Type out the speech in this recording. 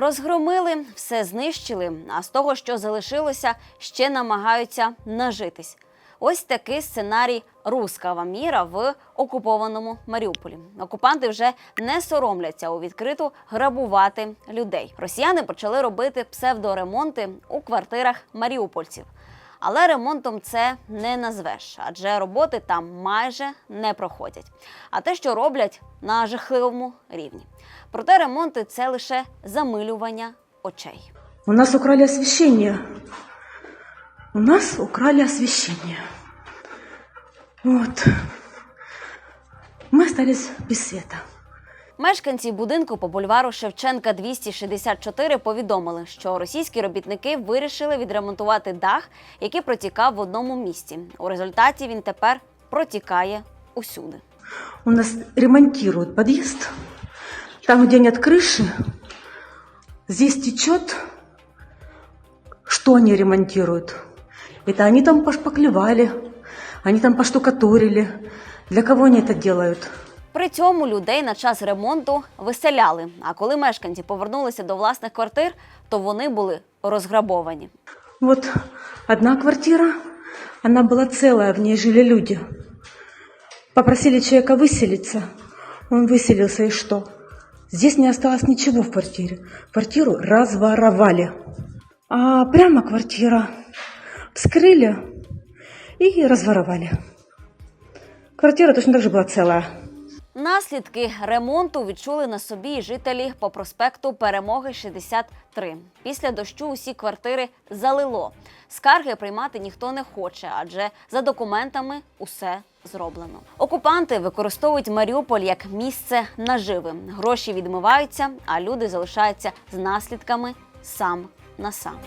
Розгромили, все знищили, а з того, що залишилося, ще намагаються нажитись. Ось такий сценарій рускава міра в окупованому Маріуполі. Окупанти вже не соромляться у відкриту грабувати людей. Росіяни почали робити псевдоремонти у квартирах маріупольців. Але ремонтом це не назвеш, адже роботи там майже не проходять. А те, що роблять на жахливому рівні. Проте ремонти це лише замилювання очей. У нас украли освещение. У нас украли освещение. Вот. Мы остались без света. Мешканці будинку по бульвару Шевченка 264 повідомили, що російські робітники вирішили відремонтувати дах, який протікав в одному місці. У результаті він тепер протікає усюди. У нас ремонтируют подъезд. Там, где нет крыши, здесь течет. Что они ремонтируют? Это они там пошпаклевали, они там поштукатурили. Для кого они это делают? При цьому людей на час ремонту виселяли. А коли мешканці повернулися до власних квартир, то вони були розграбовані. Вот одна квартира, она была целая, в ней жили люди. Попросили человека выселиться, он выселился и что? Здесь не осталось ничего в квартире. Квартиру разворовали. А прямо квартира вскрыли и разворовали. Квартира точно так же была целая. Наслідки ремонту відчули на собі жителі по проспекту Перемоги 63. Після дощу усі квартири залило. Скарги приймати ніхто не хоче, адже за документами усе зроблено. Окупанти використовують Маріуполь як місце наживи. Гроші відмиваються, а люди залишаються з наслідками сам на сам.